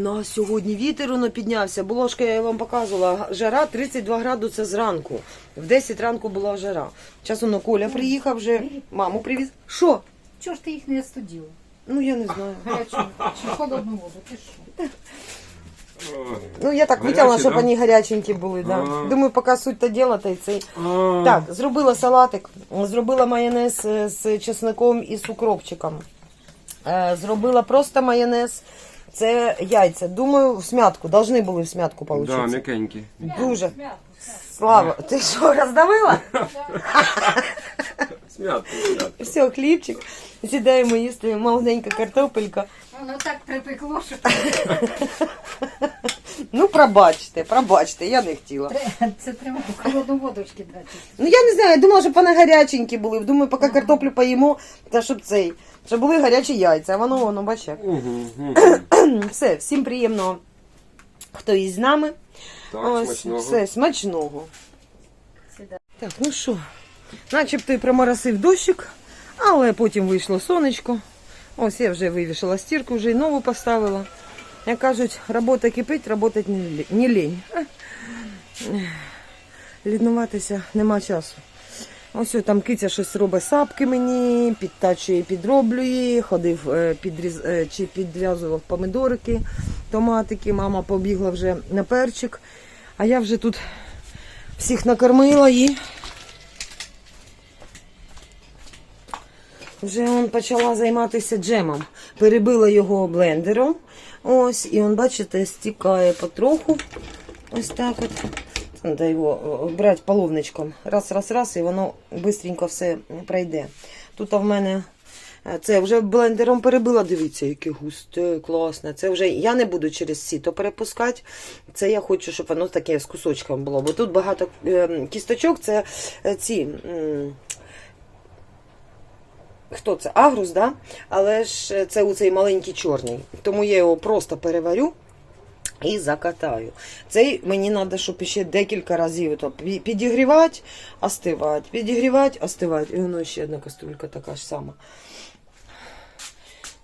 нас сьогодні вітер воно піднявся. Було ж, я вам показувала, жара 32 градуси зранку. В 10 ранку була жара. Зараз воно Коля приїхав вже, маму привіз. Що? Чого ж ти їх не остудила? Ну я не знаю. Гарячу чи холодну воду? Ти що? Ну я так хотіла, щоб вони гаряченькі були. Да. Думаю, поки суть то діла, та й цей. Так, зробила салатик, зробила майонез е, з чесником і з укропчиком. Е, Зробила просто майонез. Це яйця. Думаю, в смятку. Должны були в смятку Да, м'якенькі. Дуже. Слава, ти що, роздавила? Смятку, смятку. Все, хлібчик. Сідаємо їсти маленька картопелька. Воно так припекло, що Ну, пробачте, пробачте, я не хотіла. це треба холодну водочки дати. Ну я не знаю, я думала, щоб вони гаряченькі були. Думаю, поки картоплю поїмо, та щоб цей, щоб були гарячі яйця. А воно, воно, бач як. Угу, угу. Все, всім приємного, хто із нами. Так, Ось, смачного. все, смачного. Сюди. Так, ну що, начебто і проморосив дощик, але потім вийшло сонечко. Ось я вже вивішала стірку, вже й нову поставила. Як кажуть, робота кипить, роботать не лі- не лінь. Ех. Лінуватися нема часу. Ось там киця щось робить сапки мені, підтачує, підроблює, ходив, е, підріз, е, чи підв'язував помидорики, томатики. Мама побігла вже на перчик. А я вже тут всіх накормила і вже он почала займатися джемом. Перебила його блендером. Ось, і он, бачите, стікає потроху. Ось так от. Треба його брати половничком. Раз, раз, раз, і воно швидко все пройде. Тут в мене е, це вже блендером перебила. Дивіться, яке густе, класне. Це вже я не буду через сіто перепускати. Це я хочу, щоб воно таке з кусочком було. Бо тут багато е, кісточок, це е, ці. Хто це? Агрус, да? Але ж це у цей маленький чорний. Тому я його просто переварю і закатаю. Цей мені треба, щоб ще декілька разів то підігрівати, остивати, підігрівати, остивати. І воно ще одна каструлька така ж сама.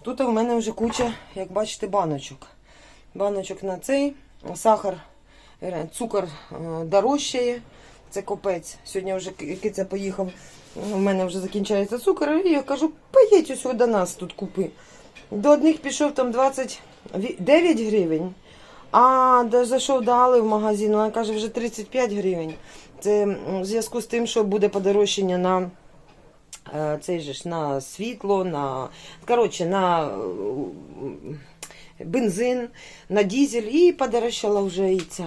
Тут у мене вже куча, як бачите, баночок. Баночок на цей, сахар, е, цукор е, дорожчає. Це копець. Сьогодні вже киця поїхав. У мене вже закінчається цукор. І я кажу, поїдь ось до нас тут купи. До одних пішов там 29 гривень. А зайшов до Али в магазин, вона каже, вже 35 гривень. Це в зв'язку з тим, що буде подорожчання на е, цей же ж на світло, на коротше, на е, бензин, на дізель і подорожчала вже і ця.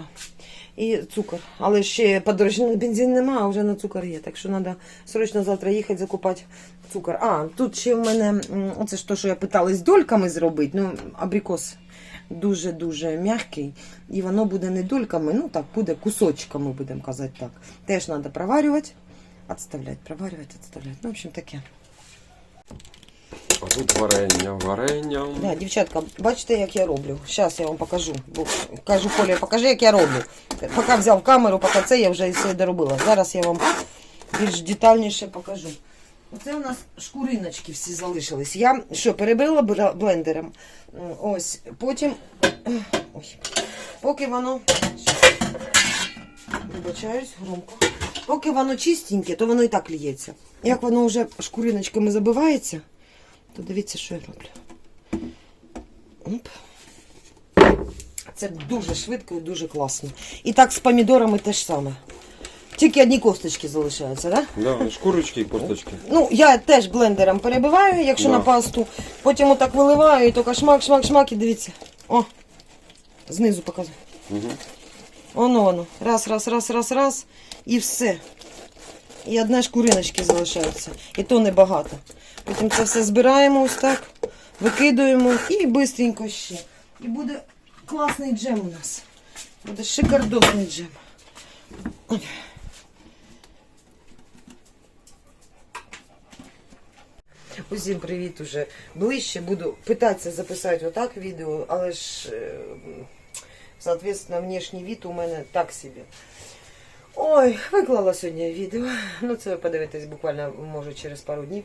І цукор. Але ще подорожчання бензин немає, а вже на цукор є. Так що треба срочно завтра їхати закупати цукор. А, тут ще в мене, оце ж то, що я питалась дольками зробити. Ну, абрикос дуже-дуже м'який. І воно буде не дольками, ну так, буде кусочками, будемо казати так. Теж треба проварювати, відставляти, проварювати, відставляти. Ну, в общем, таке. Тут варення, варення. Да, дівчатка, бачите, як я роблю. Зараз я вам покажу. Бо кажу, Коля, покажи, як я роблю. Поки взяв камеру, поки це я вже все доробила. Зараз я вам більш детальніше покажу. Оце у нас шкуриночки всі залишились. Я що, перебила блендером. Ось, потім. Ой, поки воно. Вибачаюсь, громко. Поки воно чистеньке, то воно і так ліється. Як воно вже шкуриночками забивається, то дивіться, що я роблю. Оп. Це дуже швидко і дуже класно. І так з помідорами теж саме. Тільки одні косточки залишаються, так? Да? Да, шкурочки і косточки. Ну, я теж блендером перебиваю, якщо Да. на пасту. Потім отак виливаю і тільки шмак, шмак, шмак і дивіться. О, знизу показую. Угу. Воно, воно. Раз, раз, раз, раз, раз. І все. І одна шкуриночки залишається. І то небагато. Потім це все збираємо ось так, викидуємо і швидко ще. І буде класний джем у нас. Буде шикардосний джем. Усім привіт уже ближче. Буду питатися записати отак відео, але ж, е, соответственно, внешній вид у мене так собі. Ой, виклала сьогодні відео. Ну, це ви подивитесь буквально, може, через пару днів.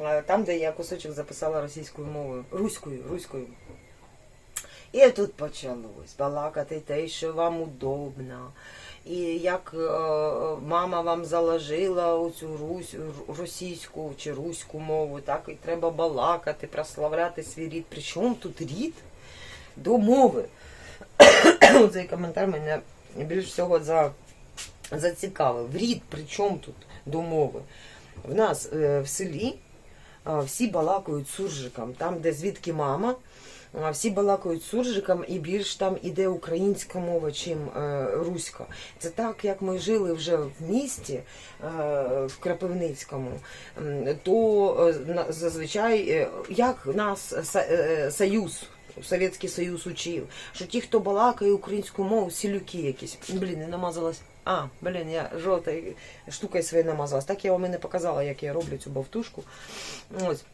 Е, Там, де я кусочок записала російською мовою, руською, руською. І тут почалось балакати те, що вам удобно. І як е, мама вам заложила оцю русь, російську чи руську мову, так і треба балакати, прославляти свій рід. Причому тут рід до мови. Цей коментар мене більш всього за, зацікавив. Рід, при чому тут до мови? В нас е, в селі всі балакають суржиком. Там, де звідки мама, всі балакають суржиком, і більш там іде українська мова, чим е, руська. Це так, як ми жили вже в місті е, в Крапивницькому, то е, зазвичай як нас союз. Совєтський Союз учив, що ті, хто балакає українську мову, сілюки якісь. Блін, не намазалась. А, блін, я жовтою штукою своєю намазалась. Так я вам і не показала, як я роблю цю бавтушку. Ось.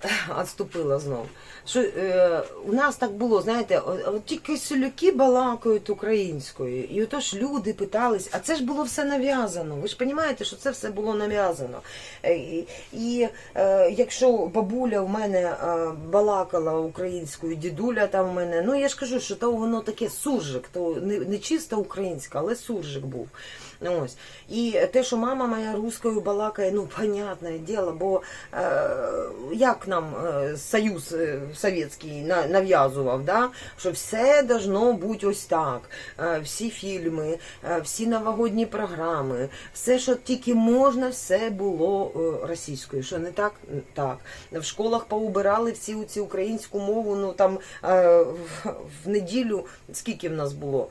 Отступила знов. Що, е, у нас так було, знаєте, от тільки селюки балакають українською. І отож люди питались, а це ж було все нав'язано. Ви ж розумієте, що це все було нав'язано. Е, І, і е, якщо бабуля в мене е, балакала українською, дідуля там в мене, ну я ж кажу, що то воно таке суржик, то не, не чисто українська, але суржик був. Ось. І те, що мама моя рускою балакає, ну, понятне діло, бо е, як нам е, Союз е, Совєтський на- нав'язував, да? що все должно бути ось так. Всі фільми, всі новогодні програми, все, що тільки можна, все було російською. Що не так? Так. В школах поубирали всі ці українську мову, ну там е, в неділю, скільки в нас було?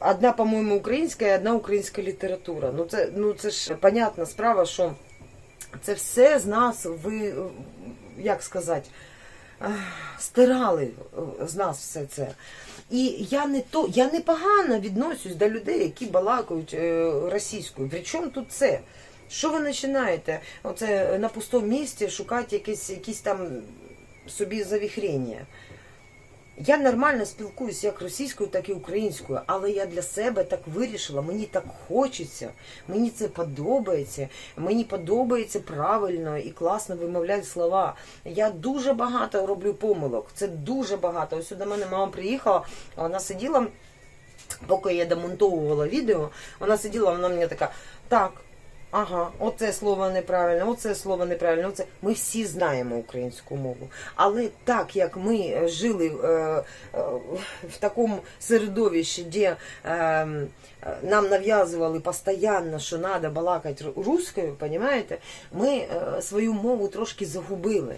Одна, по-моєму, українська і одна українська література. Ну це, ну це ж понятна справа, що це все з нас ви, як сказати, стирали е, з нас все це. І я не то, я не погано відношусь до людей, які балакають е, російською. Причому тут це? Що ви починаєте? Оце на пустому місці шукати якісь, якісь там собі завіхрення. Я нормально спілкуюся як російською, так і українською, але я для себе так вирішила. Мені так хочеться, мені це подобається. Мені подобається правильно і класно вимовляти слова. Я дуже багато роблю помилок. Це дуже багато. Ось до мене мама приїхала, вона сиділа, поки я демонтовувала відео, вона сиділа, вона мені така, так. Ага, оце слово неправильно, оце слово неправильно. Оце ми всі знаємо українську мову. Але так як ми е, жили е, е, в такому середовищі, де е, е, нам нав'язували постійно, що треба балакати ру- русскою, понімаєте, ми е, свою мову трошки загубили.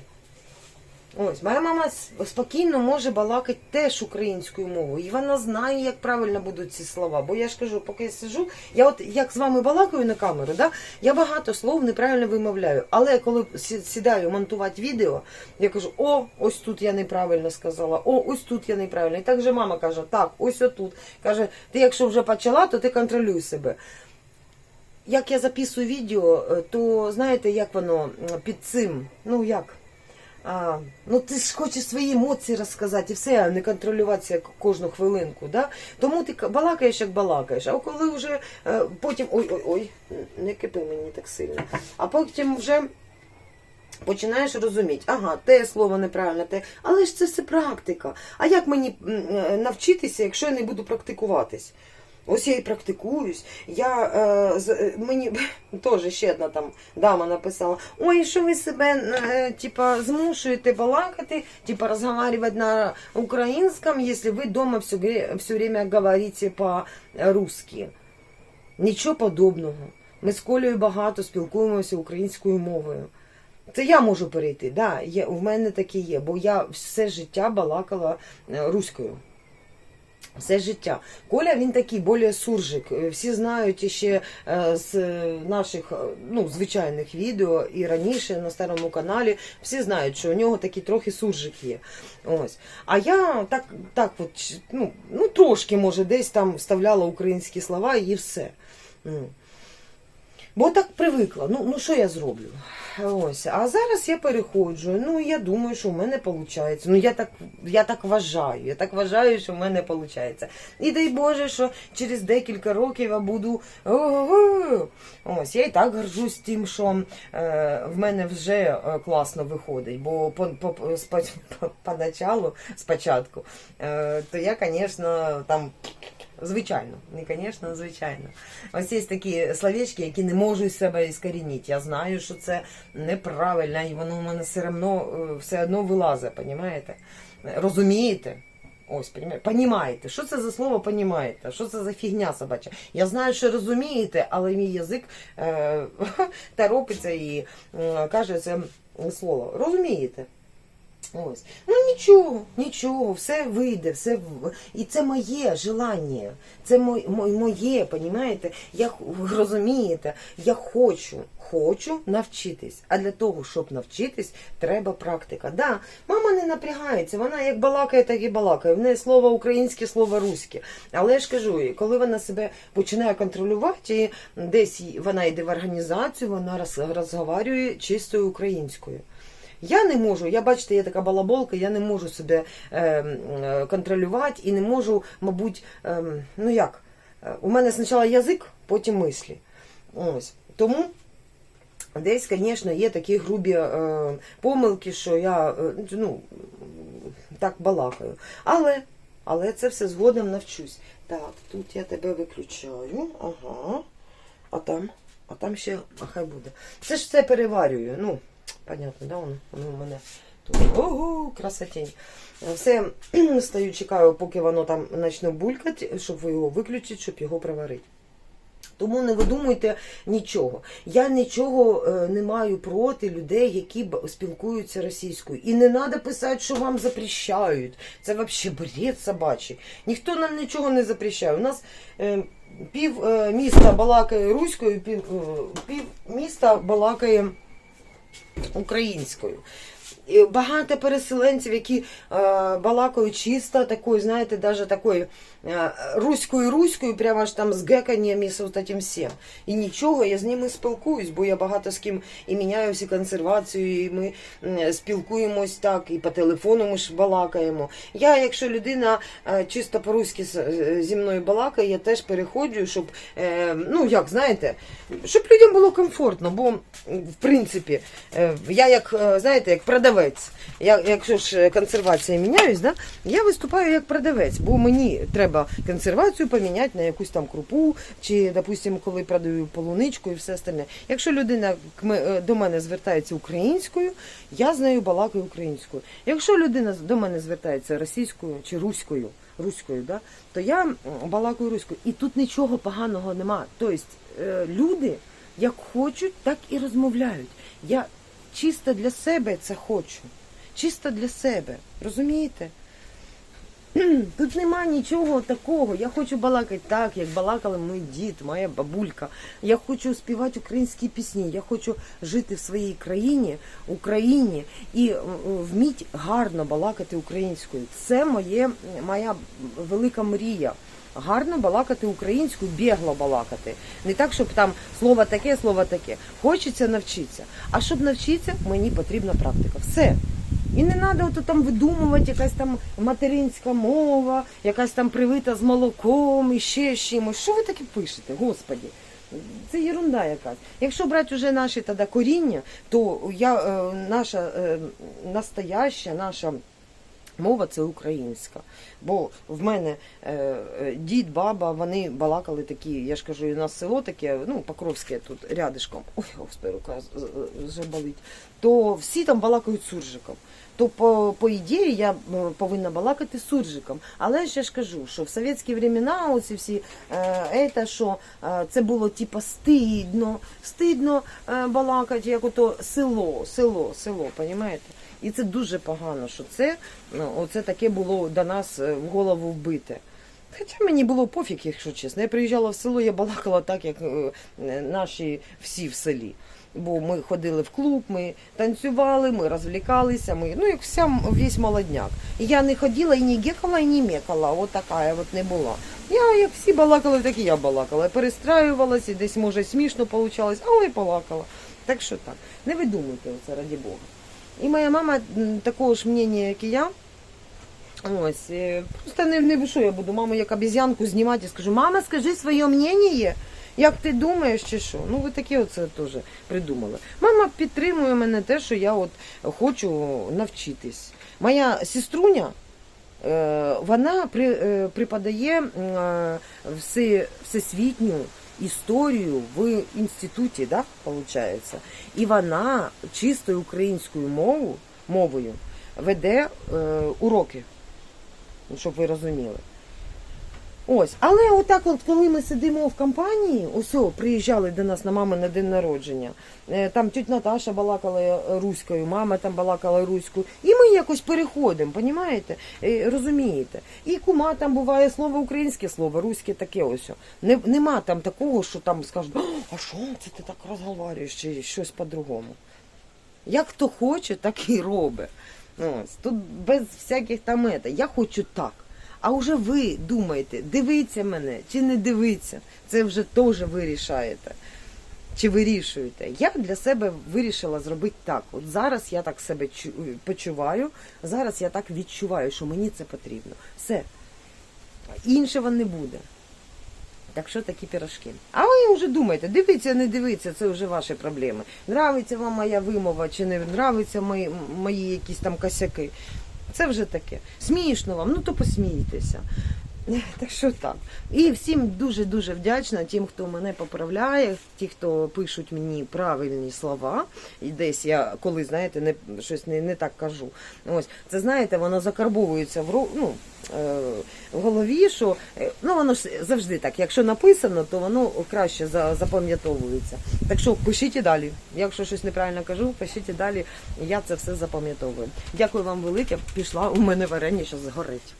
Ось, моя мама спокійно може балакати теж українською мовою, і вона знає, як правильно будуть ці слова. Бо я ж кажу, поки я сижу, я от як з вами балакаю на камеру, да, я багато слов неправильно вимовляю. Але коли сідаю монтувати відео, я кажу, о, ось тут я неправильно сказала, о, ось тут я неправильно. І так же мама каже, так, ось отут. Каже, ти якщо вже почала, то ти контролюй себе. Як я записую відео, е, то знаєте, як воно під цим, ну як? А, ну ти ж хочеш свої емоції розказати і все, а не контролюватися кожну хвилинку. Да? Тому ти балакаєш, як балакаєш. А коли вже е, потім. Ой-ой-ой, не кипи мені так сильно. А потім вже. Починаєш розуміти, ага, те слово неправильно, те. Але ж це все практика. А як мені е, навчитися, якщо я не буду практикуватись? Ось я і практикуюсь. Я е, з, е, мені теж ще одна там дама написала: ой, що ви себе е, типа змушуєте балакати, типа розмовляти на українському, якщо ви вдома все, все время говорите по-русски. Нічого подобного. Ми з Колею багато спілкуємося українською мовою. Це я можу перейти, да, є, в мене таке є, бо я все життя балакала е, руською. Все життя. Коля він такий більш суржик. Е, Всі знають ще е, з наших е, ну, звичайних відео і раніше на старому каналі. Всі знають, що у нього такий трохи суржик є. Ось. А я так, так от, ну, ну трошки, може, десь там вставляла українські слова і все. Бо так привикла. Ну, ну що я зроблю? Ось. А зараз я переходжу. Ну, я думаю, що в мене виходить. Ну, я так, я так вважаю. Я так вважаю, що в мене виходить. І дай Боже, що через декілька років я буду. Ось, я і так горжусь тим, що е, в мене вже е, класно виходить. Бо по, по, по, спо- по, поначалу, спочатку, е, то я, звісно, там. Звичайно, не звісно, звичайно. Ось є такі словечки, які не можу із себе іскорінити. Я знаю, що це неправильно, і воно в мене все одно, е, все одно вилазить, понімаєте? Розумієте? Ось? Понімаєте. Що це за слово понімаєте? Що це за фігня собача? Я знаю, що розумієте, але мій язик е, торопиться і е, каже це слово. Розумієте? Ось. Ну нічого, нічого, все вийде, все і це моє желання. Це мо- мо- моє, понімаєте? Я розумієте, я хочу, хочу навчитись. А для того, щоб навчитись, треба практика. Да, мама не напрягається, вона як балакає, так і балакає. В неї слово українське, слово руське. Але я ж кажу, коли вона себе починає контролювати, десь вона йде в організацію, вона роз, розговорює чистою українською. Я не можу, я бачите, я така балаболка, я не можу себе е, е, контролювати і не можу, мабуть, е, ну як, е, у мене спочатку язик, потім мислі. Ось. Тому десь, звісно, є такі грубі е, помилки, що я е, ну, так балакаю. Але, але це все згодом навчусь. Так, тут я тебе виключаю. Ага. А там, а там ще, а хай буде. Це ж все переварюю. Ну, понятно, да, воно, воно у мене тут. Ого, красотень. Все стою, чекаю, поки воно там почне булькати, щоб ви його виключити, щоб його приварити. Тому не видумуйте нічого. Я нічого е, не маю проти людей, які спілкуються російською. І не треба писати, що вам запрещають. Це взагалі бред собачий. Ніхто нам нічого не запрещає. У нас е, пів е, міста балакає руською, пів, пів міста балакає українською. Багато переселенців, які е, балакають чисто такою, знаєте, навіть такою руською руською, прямо аж там з геканням і з от этим всім. І нічого, я з ними спілкуюсь, бо я багато з ким і міняю всі консервацію, і ми спілкуємось так, і по телефону ми ж балакаємо. Я, якщо людина е, чисто по-руськи зі мною балакає, я теж переходжу, щоб, е, ну як знаєте, щоб людям було комфортно, бо в принципі е, я як знаєте, як продавець. Я, якщо ж консервація міняюсь, да, я виступаю як продавець, бо мені треба консервацію поміняти на якусь там крупу, чи, допустимо, коли продаю полуничку і все остальне. Якщо людина е, до мене звертається українською, я з нею балакаю українською. Якщо людина до мене звертається російською чи руською, руською, да, то я балакаю руською. І тут нічого поганого нема. Тобто е, люди як хочуть, так і розмовляють. Я чисто для себе це хочу. Чисто для себе. Розумієте? Тут нема нічого такого. Я хочу балакати так, як балакали мій дід, моя бабулька. Я хочу співати українські пісні. Я хочу жити в своїй країні, Україні і е, вміть гарно балакати українською. Це моє, моя велика мрія. Гарно балакати українською, бігло балакати. Не так, щоб там слово таке, слово таке. Хочеться навчитися. А щоб навчитися, мені потрібна практика. Все. І не треба ото там видумувати якась там материнська мова, якась там привита з молоком і ще чимось. Що ви таке пишете, господі? Це єрунда якась. Якщо брати вже наші тоді коріння, то я, е, наша е, настояща, наша мова це українська. Бо в мене е, е, дід, баба, вони балакали такі, я ж кажу, у нас село таке, ну, Покровське тут рядишком. Ой, господи, рука вже болить. То всі там балакають суржиком. То по, по ідеї я е, повинна балакати суржиком. Але я ж кажу, що в совєтські времена оці всі е, це, що е, це було типа стидно, стидно е, балакати, як ото село, село, село, понімаєте? І це дуже погано, що це, ну, оце таке було до нас е, в голову вбите. Хоча мені було пофіг, якщо чесно. Я приїжджала в село, я балакала так, як е, е, наші всі в селі. Бо ми ходили в клуб, ми танцювали, ми розвлікалися, ми, ну як вся весь молодняк. І я не ходила і не гекала, і не мекала. От така я от не була. Я як всі балакали, так і я балакала. Перестраювалася, десь може смішно получалось, але балакала. Так що так, не видумуйте це раді Бога. І моя мама такого ж мнення, як і я. Ось, е, просто не, не що я буду маму як обіз'янку знімати і скажу, мама, скажи своє мнення. Як ти думаєш, чи що? Ну, ви таке оце теж придумали. Мама підтримує мене те, що я от хочу навчитись. Моя сеструня, е, вона при, е, е, все, всесвітню історію в інституті, да, виходить. І вона чистою українською мовою, мовою веде уроки, щоб ви розуміли. Ось, але отак, от коли ми сидимо в компанії, ось приїжджали до нас на мами на день народження. е, Там тють Наташа балакала руською, мама там балакала руською. І ми якось переходимо, понімаєте? Е, Розумієте? І кума там буває слово українське слово, руське таке ось. Не, нема там такого, що там скажуть, «А, а що це ти так розговорюєш, чи щось по-другому. Як хто хоче, так і робить. Ось, тут без всяких там ета. Я хочу так. А вже ви думаєте, дивиться мене чи не дивиться, це вже теж ви рішаєте. Чи вирішуєте? Я для себе вирішила зробити так. От зараз я так себе почуваю, зараз я так відчуваю, що мені це потрібно. Все. Іншого не буде. Так що такі пірожки. А ви вже думаєте, дивіться, не дивіться, це вже ваші проблеми. Нравиться вам моя вимова чи не нравиться мої, мої якісь там косяки. Це вже таке. Смішно вам, ну то посмійтеся. Так що так. І всім дуже-дуже вдячна тим, хто мене поправляє, ті, хто пишуть мені правильні слова. І десь я коли, знаєте, не, щось не, не так кажу. Ось, це знаєте, воно закарбовується в, ну, е, в голові, що е, ну воно ж завжди так. Якщо написано, то воно краще за, запам'ятовується. Так що пишіть і далі. Якщо щось неправильно кажу, пишіть і далі. Я це все запам'ятовую. Дякую вам велике. Пішла у мене варення, що згорить.